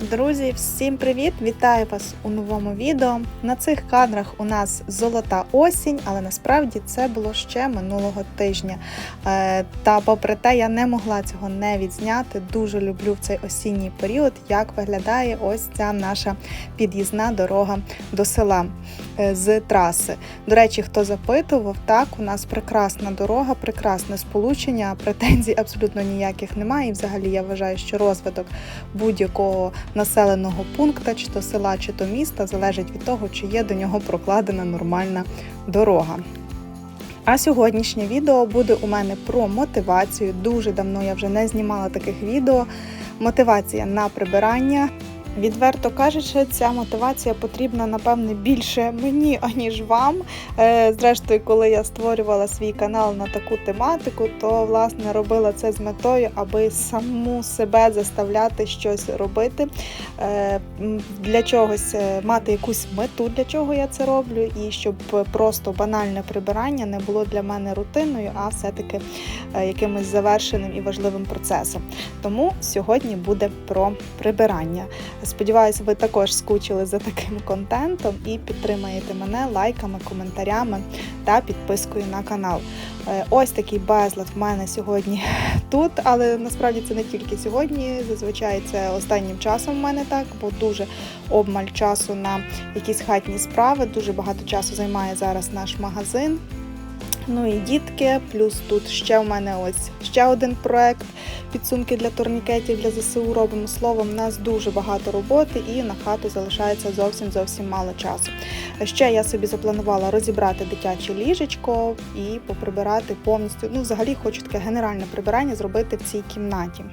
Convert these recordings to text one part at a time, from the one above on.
Друзі, всім привіт! Вітаю вас у новому відео. На цих кадрах у нас золота осінь, але насправді це було ще минулого тижня. Е, Та попри те, я не могла цього не відзняти. Дуже люблю в цей осінній період, як виглядає ось ця наша під'їзна дорога до села е, з траси. До речі, хто запитував, так у нас прекрасна дорога, прекрасне сполучення, претензій абсолютно ніяких немає. І взагалі я вважаю, що розвиток будь-якого населеного пункта, чи то села, чи то міста, залежить від того, чи є до нього прокладена нормальна дорога. А сьогоднішнє відео буде у мене про мотивацію. Дуже давно я вже не знімала таких відео. Мотивація на прибирання. Відверто кажучи, ця мотивація потрібна, напевне, більше мені, аніж вам. Е, Зрештою, коли я створювала свій канал на таку тематику, то власне робила це з метою, аби саму себе заставляти щось робити, Е, для чогось е, мати якусь мету, для чого я це роблю, і щоб просто банальне прибирання не було для мене рутиною, а все-таки якимось завершеним і важливим процесом. Тому сьогодні буде про прибирання. Сподіваюся, ви також скучили за таким контентом і підтримаєте мене лайками, коментарями та підпискою на канал. Е, Ось такий безлад в мене сьогодні тут, але насправді це не тільки сьогодні. Зазвичай це останнім часом в мене так, бо дуже обмаль часу на якісь хатні справи. Дуже багато часу займає зараз наш магазин. Ну і дітки, плюс тут ще в мене ось ще один проект підсумки для турнікетів для ЗСУ робимо словом. У нас дуже багато роботи і на хату залишається зовсім зовсім мало часу. Ще я собі запланувала розібрати дитяче ліжечко і поприбирати повністю. Ну, взагалі хочу таке генеральне прибирання зробити в цій кімнаті.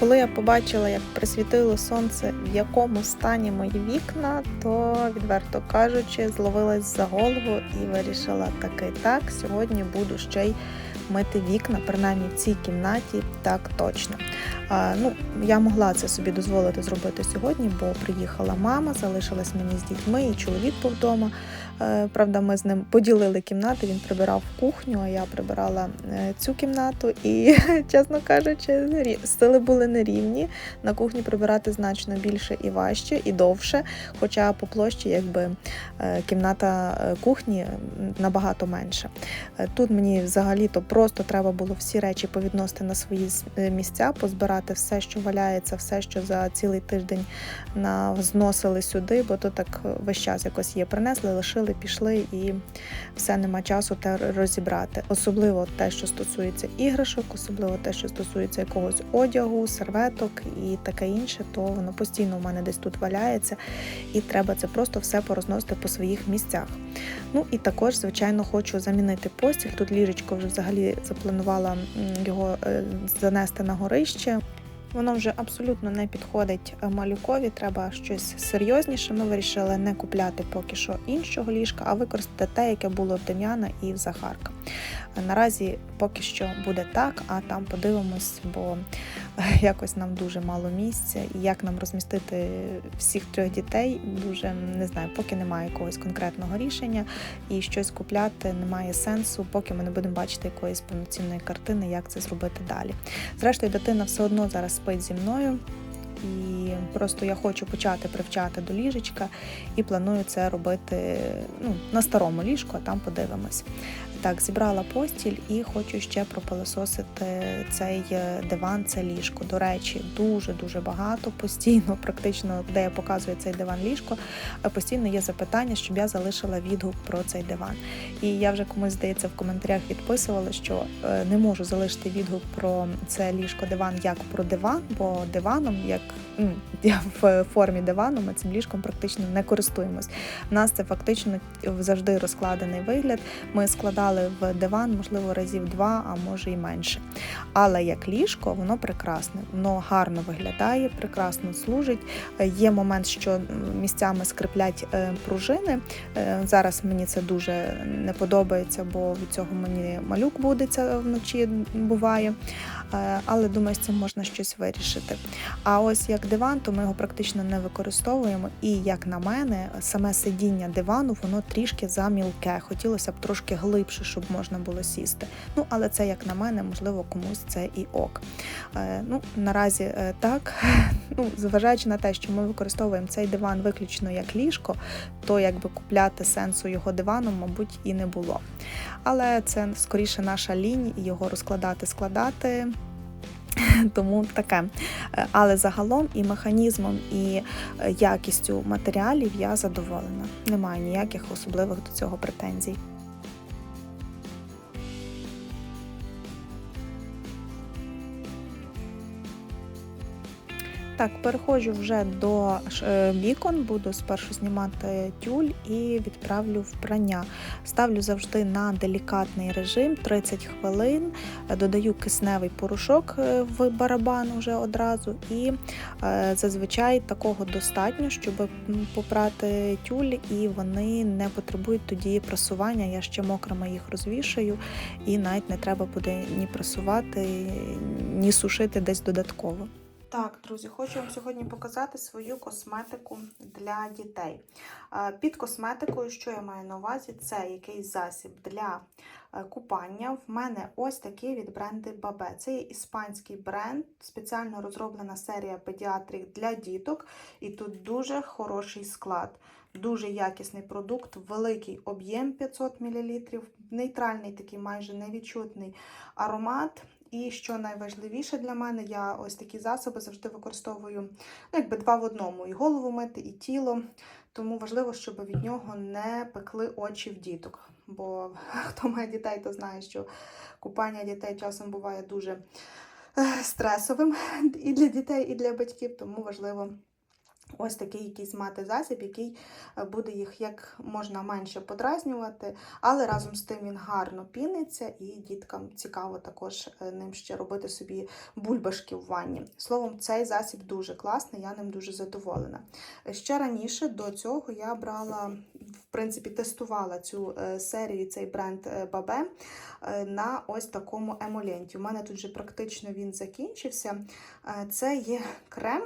Коли я побачила, як присвітило сонце, в якому стані мої вікна, то, відверто кажучи, зловилась за голову і вирішила таки так, сьогодні буду ще й мити вікна, принаймні в цій кімнаті, так точно. А, ну, я могла це собі дозволити зробити сьогодні, бо приїхала мама, залишилась мені з дітьми, і чоловік був вдома. Е, Правда, ми з ним поділили кімнати. Він прибирав кухню, а я прибирала е, цю кімнату. І, чесно кажучи, сили були нерівні. На кухні прибирати значно більше і важче, і довше. Хоча по площі, якби е, кімната кухні набагато менша. Е, Тут мені взагалі-то просто треба було всі речі повідносити на свої місця, позбирати все, що валяється, все, що за цілий тиждень зносили сюди, бо то так весь час якось є. Принесли, лишили, пішли і все нема часу те розібрати. Особливо те, що стосується іграшок, особливо те, що стосується якогось одягу, серветок і таке інше, то воно постійно в мене десь тут валяється, і треба це просто все порозносити по своїх місцях. Ну і також, звичайно, хочу замінити постіль. Тут ліжечко вже взагалі запланувала його е, занести на горище. Воно вже абсолютно не підходить е, малюкові, треба щось серйозніше. Ми вирішили не купляти поки що іншого ліжка, а використати те, яке було в Дем'яна і в Захарка. Е, Наразі поки що буде так, а там подивимось, бо якось нам дуже мало місця, і як нам розмістити всіх трьох дітей, дуже не знаю, поки немає якогось конкретного рішення, і щось купляти немає сенсу, поки ми не будемо бачити якоїсь повноцінної картини, як це зробити далі. Зрештою, дитина все одно зараз спить зі мною. І просто я хочу почати привчати до ліжечка і планую це робити ну, на старому ліжку, а там подивимось. Так, зібрала постіль і хочу ще пропилососити цей е, диван, це ліжко. До речі, дуже-дуже багато. Постійно, практично, де я показую цей диван ліжко, е, постійно є запитання, щоб я залишила відгук про цей диван. І я вже комусь здається в коментарях відписувала, що е, не можу залишити відгук про це ліжко диван як про диван, бо диваном, як я в формі дивану, ми цим ліжком практично не користуємось. У нас це фактично завжди розкладений вигляд. Ми складали в диван, можливо, разів два, а може і менше. Але як ліжко, воно прекрасне, воно гарно виглядає, прекрасно служить. Є момент, що місцями скриплять е, пружини. Е, Зараз мені це дуже не подобається, бо від цього мені малюк будеться вночі буває. Е, Але думаю, з цим можна щось вирішити. А ось як диван, то ми його практично не використовуємо. І як на мене, саме сидіння дивану воно трішки замілке. Хотілося б трошки глибше, щоб можна було сісти. Ну, але це як на мене, можливо, комусь це і ок. Е, Ну, наразі е, так. Ну, зважаючи на те, що ми використовуємо цей диван виключно як ліжко, то якби купляти сенсу його дивану, мабуть, і не було. Але це скоріше наша лінь, його розкладати, складати. Тому таке. Е, Але загалом і механізмом, і якістю матеріалів я задоволена. Немає ніяких особливих до цього претензій. Так, переходжу вже до е, вікон, буду спершу знімати тюль і відправлю в. Ставлю завжди на делікатний режим 30 хвилин, додаю кисневий порошок е, в барабан уже одразу, і е, зазвичай такого достатньо, щоб попрати тюль, і вони не потребують тоді прасування. Я ще мокрами їх розвішаю, і навіть не треба буде ні прасувати, ні сушити десь додатково. Так, друзі, хочу вам сьогодні показати свою косметику для дітей. Е, Під косметикою, що я маю на увазі, це якийсь засіб для е, купання. В мене ось такий від бренду Бабе. Це є іспанський бренд, спеціально розроблена серія педіатрів для діток, і тут дуже хороший склад. Дуже якісний продукт, великий об'єм 500 мл, нейтральний такий майже невідчутний аромат. І що найважливіше для мене, я ось такі засоби завжди використовую ну, якби два в одному: і голову мити, і тіло. Тому важливо, щоб від нього не пекли очі в діток. Бо хто має дітей, то знає, що купання дітей часом буває дуже е, стресовим і для дітей, і для батьків. Тому важливо ось такий якийсь мати засіб, який е, буде їх як можна менше подразнювати, але разом з тим він гарно піниться, і діткам цікаво також е, ним ще робити собі бульбашки в ванні. Словом, цей засіб дуже класний, я ним дуже задоволена. Ще раніше до цього я брала, в принципі, тестувала цю е, серію, цей бренд Бабе на ось такому емоленті. У мене тут вже практично він закінчився. Це є крем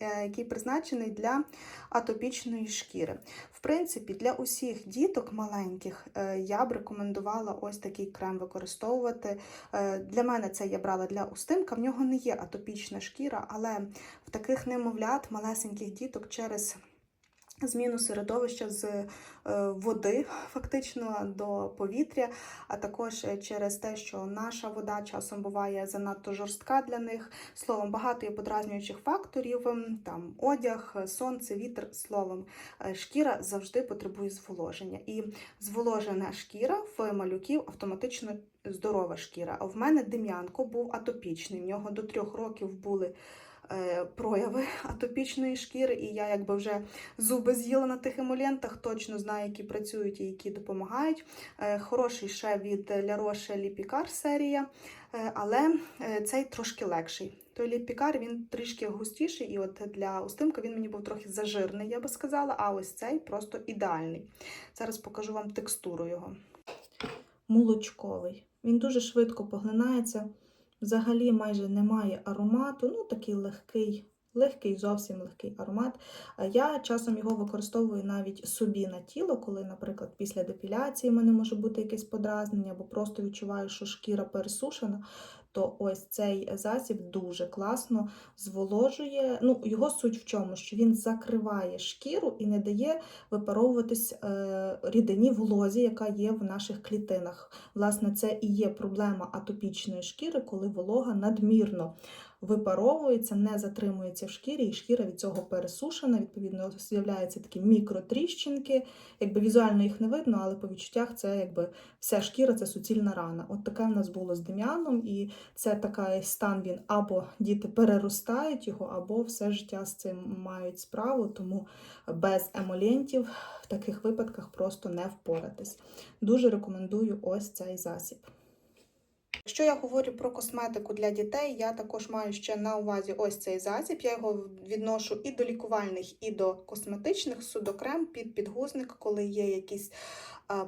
який призначений для атопічної шкіри. В принципі, для усіх діток маленьких е, я б рекомендувала ось такий крем використовувати. Е, Для мене це я брала для устимка. В нього не є атопічна шкіра, але в таких немовлят, малесеньких діток через зміну середовища з е, води фактично до повітря, а також е, через те, що наша вода часом буває занадто жорстка для них. Словом, багато є подразнюючих факторів, ем, там одяг, е, сонце, вітер. Словом, шкіра завжди потребує зволоження. І зволожена шкіра в малюків автоматично здорова шкіра. А в мене Дем'янко був атопічний. В нього до трьох років були прояви атопічної шкіри, і я якби вже зуби з'їла на тих емолентах, точно знаю, які працюють і які допомагають. Е, Хороший ще від La Roche Lipikar серія, е, але е, цей трошки легший. Той ліпікар він трішки густіший, і от для устимка він мені був трохи зажирний, я би сказала, а ось цей просто ідеальний. Зараз покажу вам текстуру його. Молочковий. Він дуже швидко поглинається. Взагалі майже немає аромату. Ну, такий легкий, легкий, зовсім легкий аромат. Я часом його використовую навіть собі на тіло, коли, наприклад, після депіляції в мене може бути якесь подразнення, або просто відчуваю, що шкіра пересушена. То ось цей засіб дуже класно зволожує. Ну, його суть в чому? Що він закриває шкіру і не дає випаровуватись е, рідині волозі, яка є в наших клітинах. Власне, це і є проблема атопічної шкіри, коли волога надмірно випаровується, не затримується в шкірі, і шкіра від цього пересушена. Відповідно, з'являються такі мікротріщинки. Якби візуально їх не видно, але по відчуттях це якби вся шкіра це суцільна рана. От таке в нас було з Дем'яном, і це такий стан він або діти переростають його, або все життя з цим мають справу, тому без емолентів в таких випадках просто не впоратись. Дуже рекомендую ось цей засіб. Якщо я говорю про косметику для дітей, я також маю ще на увазі ось цей засіб. Я його відношу і до лікувальних, і до косметичних судокрем під підгузник, коли є якісь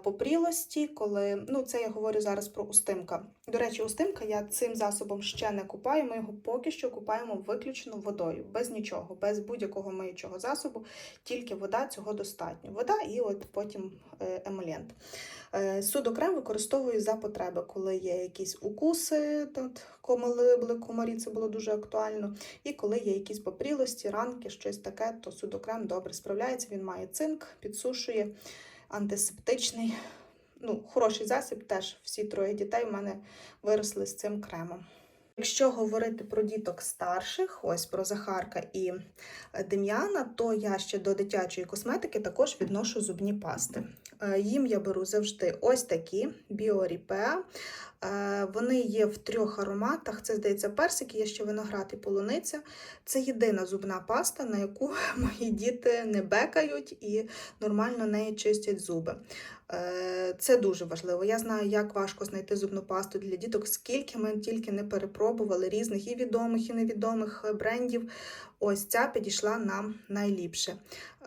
попрілості, коли ну це я говорю зараз про устимка. До речі, устимка я цим засобом ще не купаю. Ми його поки що купаємо виключно водою, без нічого, без будь-якого миючого засобу, тільки вода цього достатньо. Вода і от потім е, емолієнт. Е, Судокрем використовую за потреби, коли є якісь укуси, тут комали були комарі, це було дуже актуально. І коли є якісь попрілості, ранки, щось таке, то судокрем добре справляється. Він має цинк, підсушує, антисептичний. Ну, хороший засіб. Теж всі троє дітей в мене виросли з цим кремом. Якщо говорити про діток старших, ось про Захарка і Дем'яна, то я ще до дитячої косметики також відношу зубні пасти. Е, Їм я беру завжди ось такі Біоріпеа. Е, Вони є в трьох ароматах. Це, здається, персик, є ще виноград і полуниця. Це єдина зубна паста, на яку мої діти не бекають і нормально нею чистять зуби. Е, Це дуже важливо. Я знаю, як важко знайти зубну пасту для діток, скільки ми тільки не перепробували різних і відомих, і невідомих брендів. Ось ця підійшла нам найліпше.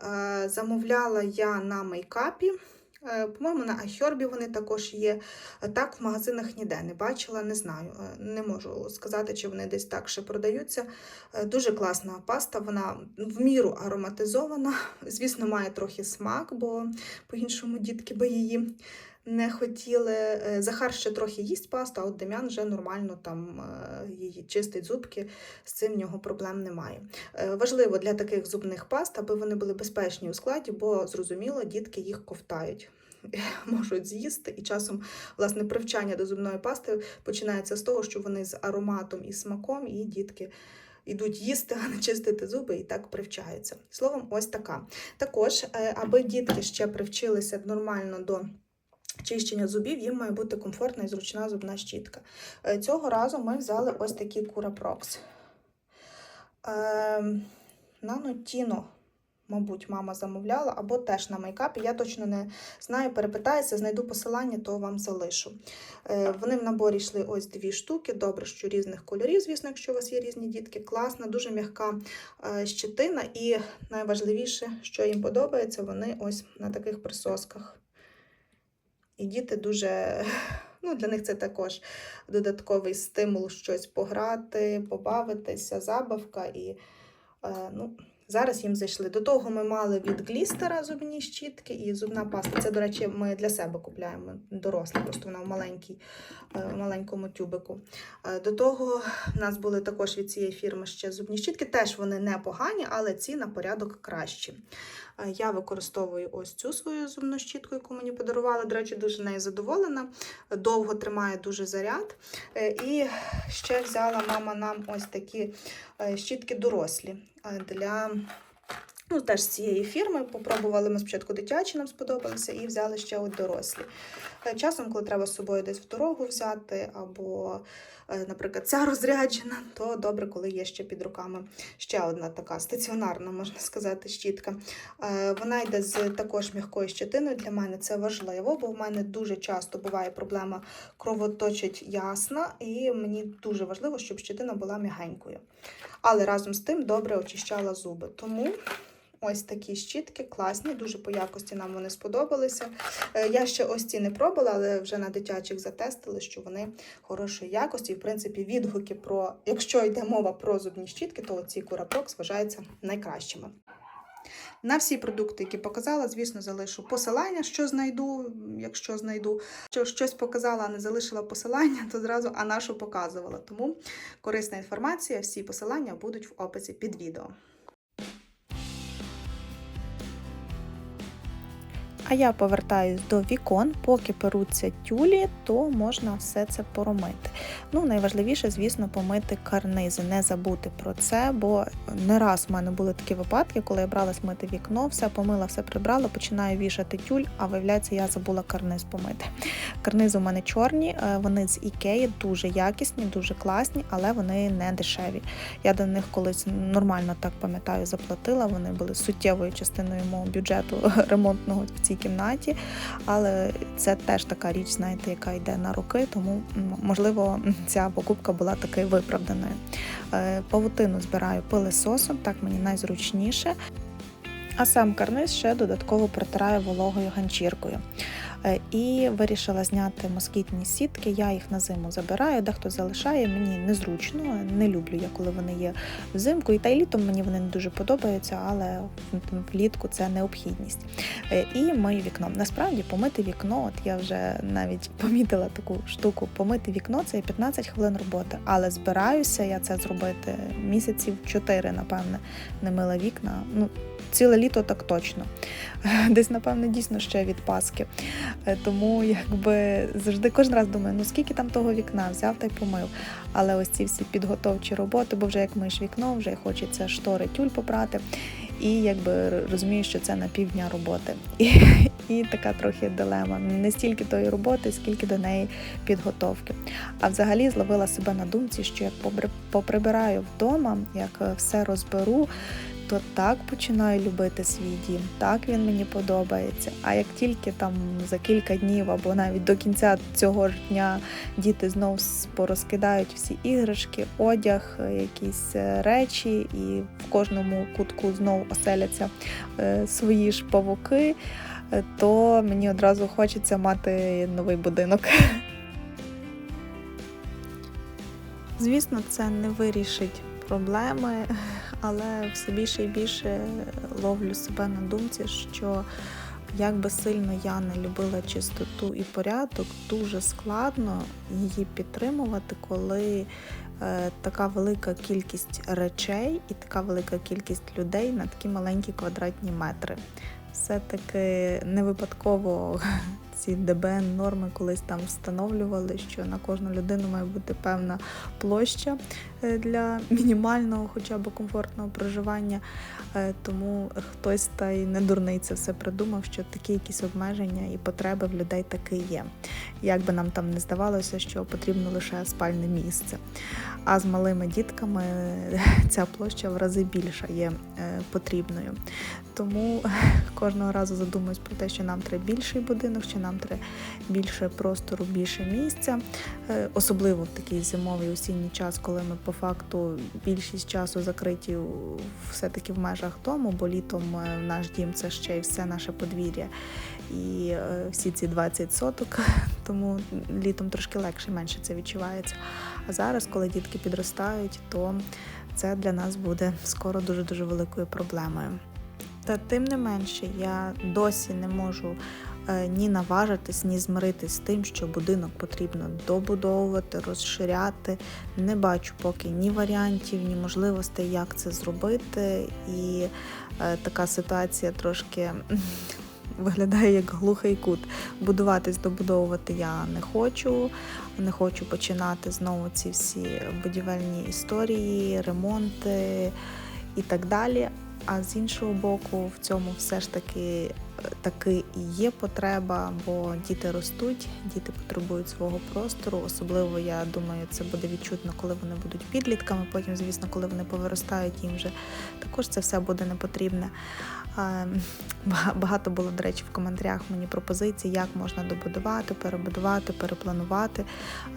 Е, Замовляла я на мейкапі. Е, По-моєму, на Айхербі вони також є. Так, в магазинах ніде не бачила, не знаю. Е, Не можу сказати, чи вони десь так ще продаються. Е, Дуже класна паста, вона в міру ароматизована. Звісно, має трохи смак, бо по-іншому дітки би її не хотіли. Захар ще трохи їсть пасту, а от Дем'ян вже нормально там її чистить зубки, з цим в нього проблем немає. Важливо для таких зубних паст, аби вони були безпечні у складі, бо зрозуміло, дітки їх ковтають. Можуть з'їсти, і часом власне привчання до зубної пасти починається з того, що вони з ароматом і смаком, і дітки йдуть їсти, а не чистити зуби, і так привчаються. Словом, ось така. Також, е, аби дітки ще привчилися нормально до чищення зубів, їм має бути комфортна і зручна зубна щітка. Е, Цього разу ми взяли ось такі. Ем, Нанотіно, мабуть, мама замовляла, або теж на мейкапі. Я точно не знаю, перепитаюся, знайду посилання, то вам залишу. Е, Вони в наборі йшли ось дві штуки. Добре, що різних кольорів, звісно, якщо у вас є різні дітки. Класна, дуже м'яка е, щетина. І найважливіше, що їм подобається, вони ось на таких присосках. І діти дуже, ну, для них це також додатковий стимул щось пограти, побавитися, забавка. І е, ну, зараз їм зайшли. До того ми мали від глістера зубні щітки і зубна паста. Це, до речі, ми для себе купляємо дорослі, просто вона в маленькій, е, маленькому тюбику. Е, До того в нас були також від цієї фірми ще зубні щітки. Теж вони непогані, але ці на порядок кращі. Е, Я використовую ось цю свою зубну щітку, яку мені подарували. До речі, дуже нею задоволена. Довго тримає дуже заряд. І ще взяла мама нам ось такі щітки дорослі е, для. Ну, теж з цієї фірми попробували ми спочатку дитячі, нам сподобалися, і взяли ще от дорослі. Е, Часом, коли треба з собою десь в дорогу взяти, або, е, наприклад, ця розряджена, то добре, коли є ще під руками ще одна така стаціонарна, можна сказати, щітка. Е, Вона йде з також м'якою щетиною. Для мене це важливо, бо в мене дуже часто буває проблема кровоточить ясна, і мені дуже важливо, щоб щетина була м'ягенькою. Але разом з тим добре очищала зуби. Тому ось такі щітки класні, дуже по якості нам вони сподобалися. Е, Я ще ось ці не пробувала, але вже на дитячих затестили, що вони хорошої якості. І, в принципі, відгуки про, якщо йде мова про зубні щітки, то ці Curaprox вважаються найкращими. На всі продукти, які показала, звісно, залишу посилання, що знайду, якщо знайду. Що щось показала, а не залишила посилання, то зразу а нашу показувала. Тому корисна інформація, всі посилання будуть в описі під відео. А я повертаюсь до вікон, поки перуться тюлі, то можна все це поромити. Ну, найважливіше, звісно, помити карнизи, не забути про це, бо не раз в мене були такі випадки, коли я бралась мити вікно, все помила, все прибрала, починаю вішати тюль, а виявляється, я забула карниз помити. Карнизи у мене чорні, е, вони з Ікеї, дуже якісні, дуже класні, але вони не дешеві. Я до них колись нормально так пам'ятаю, заплатила. Вони були суттєвою частиною мого бюджету ремонтного в цій кімнаті. Але це теж така річ, знаєте, яка йде на руки, тому можливо ця покупка була таки виправданою. Е, Павутину збираю пилесосом, так мені найзручніше. А сам карниз ще додатково протираю вологою ганчіркою. Е, І вирішила зняти москітні сітки. Я їх на зиму забираю, дехто залишає. Мені незручно, не люблю я, коли вони є взимку. І та й літом мені вони не дуже подобаються, але влітку це необхідність. Е, І мию вікно. Насправді помити вікно, от я вже навіть помітила таку штуку. Помити вікно це 15 хвилин роботи. Але збираюся я це зробити місяців 4, напевне, не мила вікна. Ну, ціле літо так точно. Десь, напевно, дійсно ще від Паски. Е, Тому якби завжди кожен раз думаю, ну скільки там того вікна, взяв та й помив. Але ось ці всі підготовчі роботи, бо вже як миєш вікно, вже хочеться штори тюль попрати. І якби розумію, що це на півдня роботи. І, і така трохи дилема. Не стільки тої роботи, скільки до неї підготовки. А взагалі зловила себе на думці, що як поприбираю вдома, як е, все розберу, то так починаю любити свій дім, так він мені подобається. А як тільки там за кілька днів або навіть до кінця цього ж дня діти знов порозкидають всі іграшки, одяг, якісь е, речі, і в кожному кутку знов оселяться е, свої ж павуки, е, то мені одразу хочеться мати новий будинок. Звісно, це не вирішить проблеми, але все більше і більше ловлю себе на думці, що як би сильно я не любила чистоту і порядок, дуже складно її підтримувати, коли е, така велика кількість речей і така велика кількість людей на такі маленькі квадратні метри. Все-таки не випадково ці ДБН норми колись там встановлювали, що на кожну людину має бути певна площа для мінімального, хоча б комфортного проживання. Е, Тому хтось та й не дурний це все придумав, що такі якісь обмеження і потреби в людей таки є. Як би нам там не здавалося, що потрібно лише спальне місце. А з малими дітками ця площа в рази більша є е, потрібною. Тому кожного разу задумуюсь про те, що нам треба більший будинок, що нам треба більше простору, більше місця, Е, особливо в такий зимовий осінній час, коли ми по факту більшість часу закриті все-таки в межах дому, бо літом е, наш дім це ще й все наше подвір'я. І е, всі ці 20 соток, тому літом трошки легше, менше це відчувається. А зараз, коли дітки підростають, то це для нас буде скоро дуже дуже великою проблемою. Та тим не менше, я досі не можу ні наважитись, ні змиритись з тим, що будинок потрібно добудовувати, розширяти. Не бачу поки ні варіантів, ні можливостей, як це зробити. І е, така ситуація трошки виглядає як глухий кут. Будуватись, добудовувати я не хочу. Не хочу починати знову ці всі будівельні історії, ремонти і так далі. А з іншого боку, в цьому все ж таки е, таки і є потреба, бо діти ростуть, діти потребують свого простору. Особливо я думаю, це буде відчутно, коли вони будуть підлітками. Потім, звісно, коли вони повиростають, їм вже також це все буде не потрібне. Багато було, до речі, в коментарях мені пропозицій, як можна добудувати, перебудувати, перепланувати.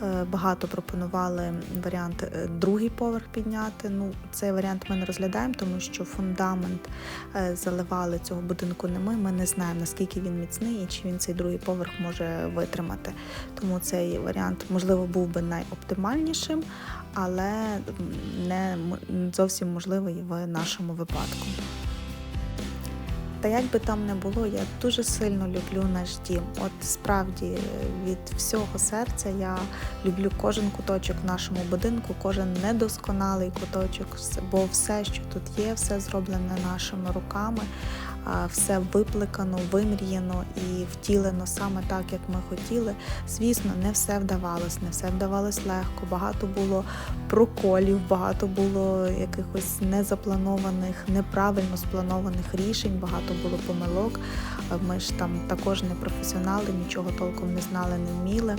Е, Багато пропонували варіант е, другий поверх підняти. Ну, цей варіант ми не розглядаємо, тому що фундамент е, заливали цього будинку не ми. Ми не знаємо, наскільки він міцний і чи він цей другий поверх може витримати. Тому цей варіант, можливо, був би найоптимальнішим, але не зовсім можливий в нашому випадку. Та як би там не було, я дуже сильно люблю наш дім. От справді від всього серця я люблю кожен куточок в нашому будинку, кожен недосконалий куточок, бо все, що тут є, все зроблене нашими руками, все випликано, вимріяно і втілено саме так, як ми хотіли. Звісно, не все вдавалось, не все вдавалось легко. Багато було проколів, багато було якихось незапланованих, неправильно спланованих рішень, багато було помилок. Ми ж там також не професіонали, нічого толком не знали, не вміли.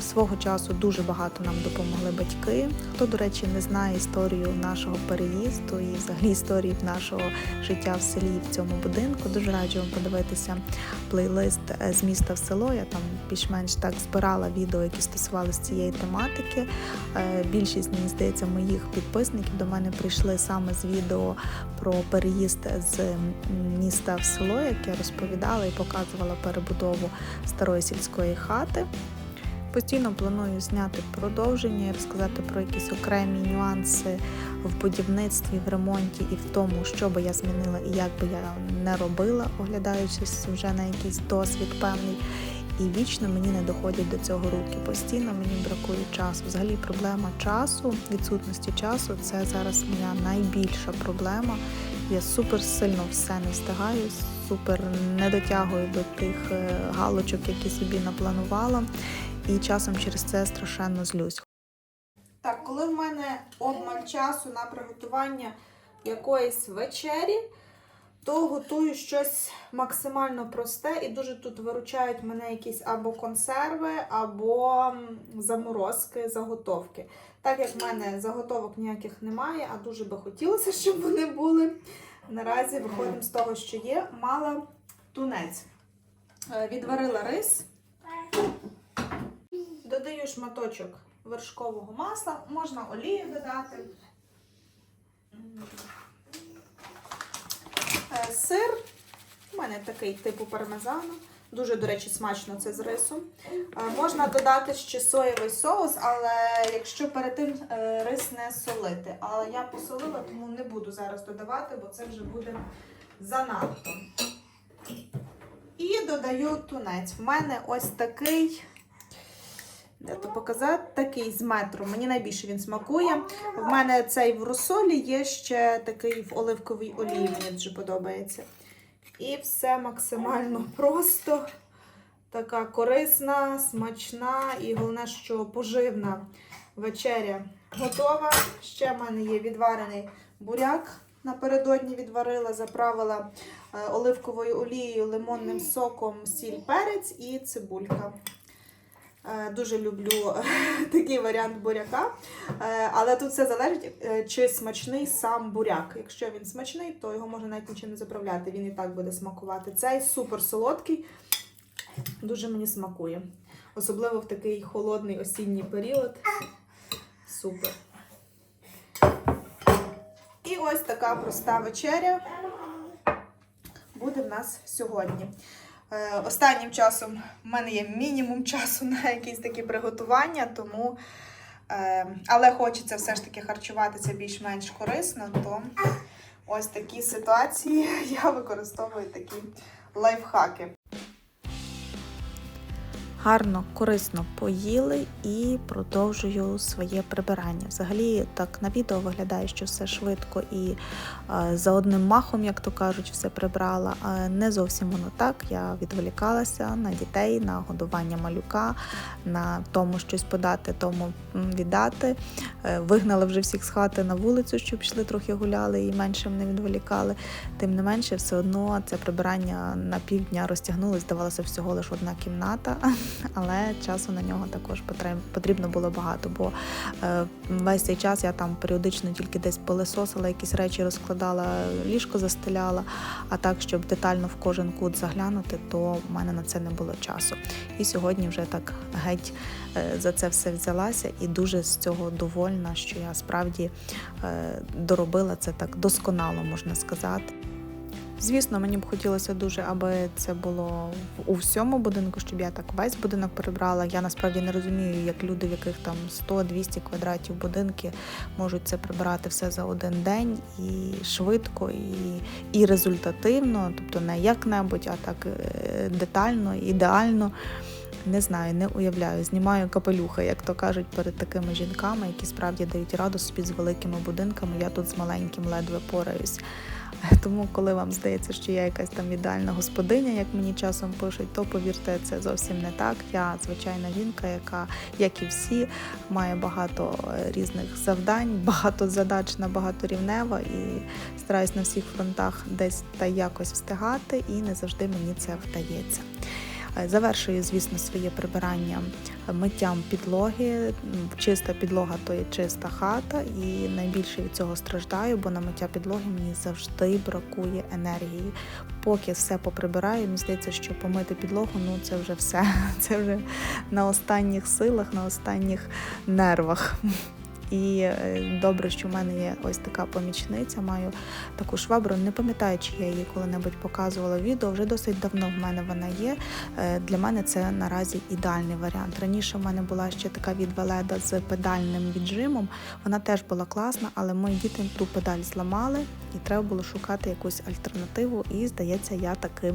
Свого часу дуже багато нам допомогли батьки. Хто, до речі, не знає історію нашого переїзду і взагалі історії нашого життя в селі в цьому будинку. Дуже раджу вам подивитися плейлист е, з міста в село. Я там більш-менш так збирала відео, які стосувалися цієї тематики. Е, Більшість, мені здається, моїх підписників до мене прийшли саме з відео про переїзд з міста в село, як я розповідала і показувала перебудову старої сільської хати. Постійно планую зняти продовження і розказати про якісь окремі нюанси в будівництві, в ремонті і в тому, що би я змінила і як би я не робила, оглядаючись вже на якийсь досвід певний. І вічно мені не доходять до цього руки. Постійно мені бракує часу. Взагалі, проблема часу, відсутності часу це зараз моя найбільша проблема. Я супер сильно все не встигаю, супер не дотягую до тих е, галочок, які собі напланувала, і часом через це страшенно злюсь. Так, коли в мене обмаль часу на приготування якоїсь вечері, то готую щось максимально просте і дуже тут виручають мене якісь або консерви, або заморозки, заготовки. Так як в мене заготовок ніяких немає, а дуже би хотілося, щоб вони були. Наразі виходимо з того, що є. Мала тунець. Е, Відварила рис. Додаю шматочок вершкового масла, можна олію додати. Е, Сир. У мене такий типу пармезану. Дуже, до речі, смачно це з рисом. Е, Можна додати ще соєвий соус, але якщо перед тим е, рис не солити. Але я посолила, тому не буду зараз додавати, бо це вже буде занадто. І додаю тунець. В мене ось такий. Де то показати? Такий з метру. Мені найбільше він смакує. В мене цей в розсолі є ще такий в оливковій олії, мені дуже подобається. І все максимально просто. Така корисна, смачна і головне, що поживна вечеря готова. Ще в мене є відварений буряк. Напередодні відварила, заправила е, оливковою олією, лимонним соком, сіль, перець і цибулька. Е, Дуже люблю такий варіант буряка. Е, Але тут все залежить, е, чи смачний сам буряк. Якщо він смачний, то його можна навіть нічим не заправляти. Він і так буде смакувати. Цей супер солодкий, дуже мені смакує. Особливо в такий холодний осінній період. Супер. І ось така проста вечеря буде в нас сьогодні. Е, Останнім часом в мене є мінімум часу на якісь такі приготування, тому, е, але хочеться все ж таки харчуватися більш-менш корисно, то ось такі ситуації я використовую такі лайфхаки. Гарно, корисно поїли і продовжую своє прибирання. Взагалі, так на відео виглядає, що все швидко і е, за одним махом, як то кажуть, все прибрала. А не зовсім воно так. Я відволікалася на дітей, на годування малюка, на тому щось подати, тому віддати. Е, Вигнала вже всіх з хати на вулицю, щоб пішли трохи гуляли і менше мене відволікали. Тим не менше, все одно це прибирання на півдня розтягнулося, здавалося всього лише одна кімната, але часу на нього також потрібно було багато, бо е, весь цей час я там періодично тільки десь пилисосила, якісь речі розкладала, ліжко застеляла, а так, щоб детально в кожен кут заглянути, то в мене на це не було часу. І сьогодні вже так геть е, за це все взялася і дуже з цього довольна, що я справді е, доробила це так досконало, можна сказати. Звісно, мені б хотілося дуже, аби це було у всьому будинку, щоб я так весь будинок прибрала. Я насправді не розумію, як люди, в яких там 100-200 квадратів будинки можуть це прибирати все за один день і швидко, і, і результативно, тобто не як-небудь, а так е, детально, ідеально. Не знаю, не уявляю. Знімаю капелюха, як то кажуть, перед такими жінками, які справді дають раду собі з великими будинками. Я тут з маленьким ледве пораюсь. Тому, коли вам здається, що я якась там ідеальна господиня, як мені часом пишуть, то повірте, це зовсім не так. Я звичайна жінка, яка, як і всі, має багато е, різних завдань, багато задач на багаторівнева і стараюсь на всіх фронтах десь та якось встигати, і не завжди мені це вдається. Е, Завершую, звісно, своє прибирання миттям підлоги. Чиста підлога то є чиста хата, і найбільше від цього страждаю, бо на миття підлоги мені завжди бракує енергії. Поки все поприбираю, мені здається, що помити підлогу ну це вже все. Це вже на останніх силах, на останніх нервах. І е, добре, що в мене є ось така помічниця. Маю таку швабру. Не пам'ятаю, чи я її коли-небудь показувала відео. Вже досить давно в мене вона є. Е, Для мене це наразі ідеальний варіант. Раніше в мене була ще така від Веледа з педальним віджимом. Вона теж була класна, але мої діти ту педаль зламали, і треба було шукати якусь альтернативу. І здається, я таки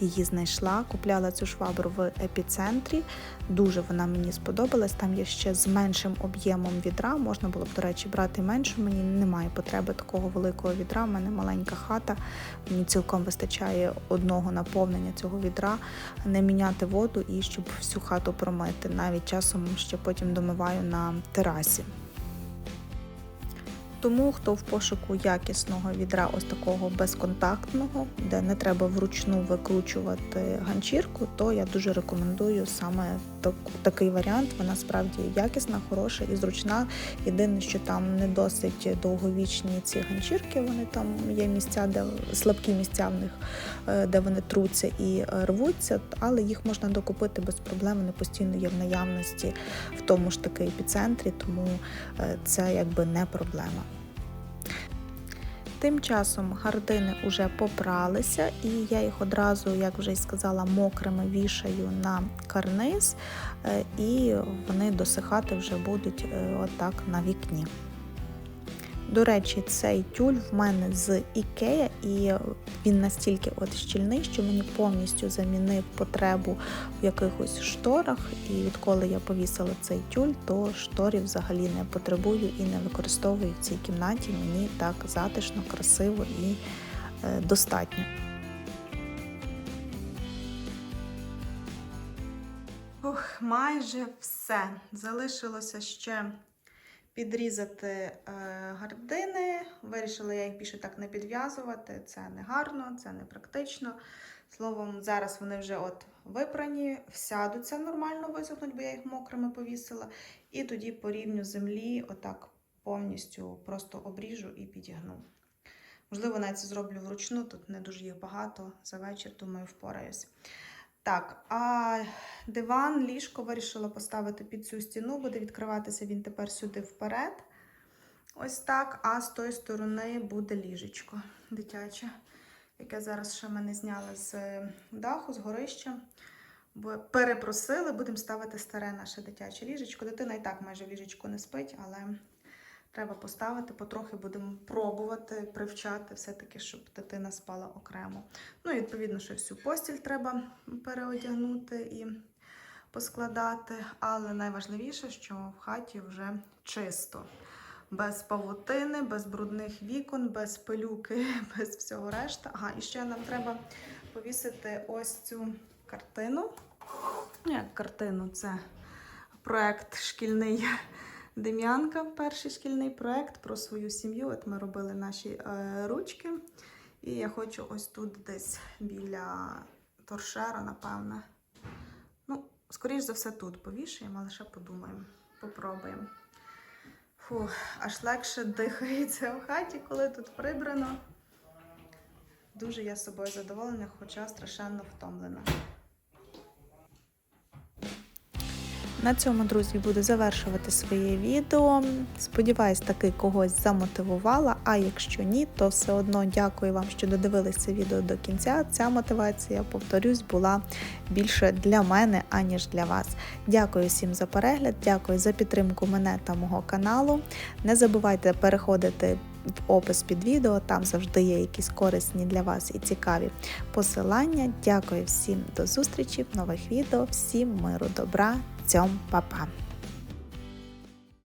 її знайшла. Купляла цю швабру в епіцентрі. Дуже вона мені сподобалась. Там є ще з меншим об'ємом відра. Можна було б, до речі, брати меншу. Мені немає потреби такого великого відра. У мене маленька хата. Мені цілком вистачає одного наповнення цього відра, не міняти воду і щоб всю хату промити. Навіть часом ще потім домиваю на терасі. Тому хто в пошуку якісного відра, ось такого безконтактного, де не треба вручну викручувати ганчірку, то я дуже рекомендую саме такий варіант. Вона справді якісна, хороша і зручна. Єдине, що там не досить довговічні ці ганчірки. Вони там є місця, де слабкі місця в них, е, де вони труться і рвуться, але їх можна докупити без проблем. Вони постійно є в наявності в тому ж таки епіцентрі, тому е, це якби не проблема. Тим часом гардини вже попралися, і я їх одразу, як вже й сказала, мокрими вішаю на карниз, е, і вони досихати вже будуть е, отак на вікні. До речі, цей тюль в мене з Ікея, і він настільки от щільний, що мені повністю замінив потребу в якихось шторах. І відколи я повісила цей тюль, то шторів взагалі не потребую і не використовую в цій кімнаті. Мені так затишно, красиво і е, достатньо. Ох, майже все. Залишилося ще підрізати е, гардини. Вирішила я їх більше так не підв'язувати. Це не гарно, це не практично. Словом, зараз вони вже от випрані, всядуться нормально висохнуть, бо я їх мокрими повісила. І тоді по рівню землі, отак повністю просто обріжу і підігну. Можливо, навіть це зроблю вручну, тут не дуже їх багато. За вечір, думаю, впораюсь. Так, а диван, ліжко вирішила поставити під цю стіну, буде відкриватися він тепер сюди вперед. Ось так. А з тої сторони буде ліжечко дитяче, яке зараз ще мене зняли з даху, з горища. Бо перепросили, будемо ставити старе наше дитяче ліжечко. Дитина і так майже в ліжечку не спить, але треба поставити, потрохи будемо пробувати, привчати все-таки, щоб дитина спала окремо. Ну і відповідно, що всю постіль треба переодягнути і поскладати. Але найважливіше, що в хаті вже чисто. Без павутини, без брудних вікон, без пилюки, без всього решта. Ага, і ще нам треба повісити ось цю картину. Ну, як картину, це проект шкільний Дем'янка, перший шкільний проект про свою сім'ю. От ми робили наші е, ручки. І я хочу ось тут десь біля торшера, напевне. Ну, скоріш за все, тут повішаємо, але ще подумаємо, попробуємо. Фу, аж легше дихається в хаті, коли тут прибрано. Дуже я собою задоволена, хоча страшенно втомлена. На цьому, друзі, буду завершувати своє відео. Сподіваюсь, таки когось замотивувала. А якщо ні, то все одно дякую вам, що додивилися це відео до кінця. Ця мотивація, повторюсь, була більше для мене, аніж для вас. Дякую всім за перегляд, дякую за підтримку мене та мого каналу. Не забувайте переходити в опис під відео, там завжди є якісь корисні для вас і цікаві посилання. Дякую всім до зустрічі в нових відео. Всім миру, добра, цьом, па-па!